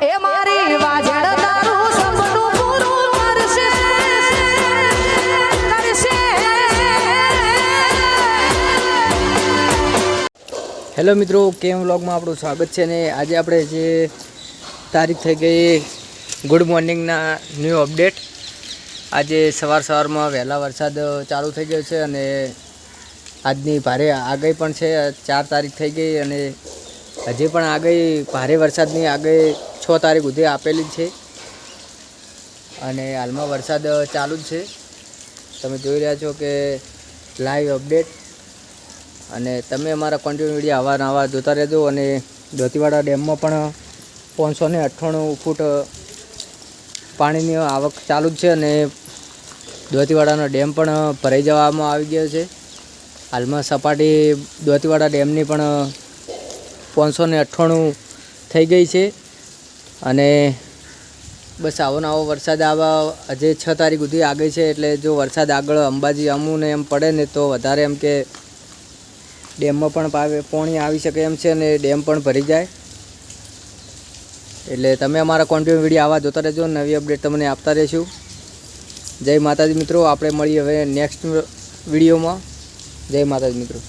Hello મિત્રો, કેમ વ્લોગમાં આપણું સ્વાગત છે ને આજે આપણે જે તારીખ થઈ ગઈ, ગુડ મોર્નિંગના ન્યૂ અપડેટ. આજે સવાર સવારમાં વહેલા વરસાદ ચાલુ થઈ ગયો છે અને આજની ભારે આગાહી પણ છે. ચાર તારીખ થઈ ગઈ અને હજી પણ આગળ ભારે વરસાદની આગળ છ તારીખ સુધી આપેલી છે. અને હાલમાં વરસાદ ચાલુ જ છે. તમે જોઈ રહ્યા છો કે લાઈવ અપડેટ અને તમે અમારા કન્ટિન્યુ વીડિયો આવા જોતા રહેજો અને દોતીવાડા ડેમમાં પણ પાંચસો ને અઠ્ઠાણું ફૂટ પાણીની આવક ચાલુ જ છે અને દોતીવાડાનો ડેમ પણ ભરાઈ જવામાં આવી ગયો છે. હાલમાં સપાટી દોતીવાડા ડેમની પણ પાંચસો ને અઠ્ઠાણું થઈ ગઈ છે. અને બસ આવો આવો વરસાદ આવા હજે છ તારીખ સુધી આગળ છે, એટલે જો વરસાદ આગળ અંબાજી અમુને એમ પડે ને તો વધારે એમ કે ડેમમાં પણ પાણી આવી શકે એમ છે અને ડેમ પણ ભરી જાય. એટલે તમે અમારા કોન્ટિન્યુ વીડિયો આવા જોતા રહેજો, નવી અપડેટ તમને આપતા રહીશું. જય માતાજી મિત્રો, આપણે મળીએ હવે નેક્સ્ટ વિડીયોમાં. જય માતાજી મિત્રો.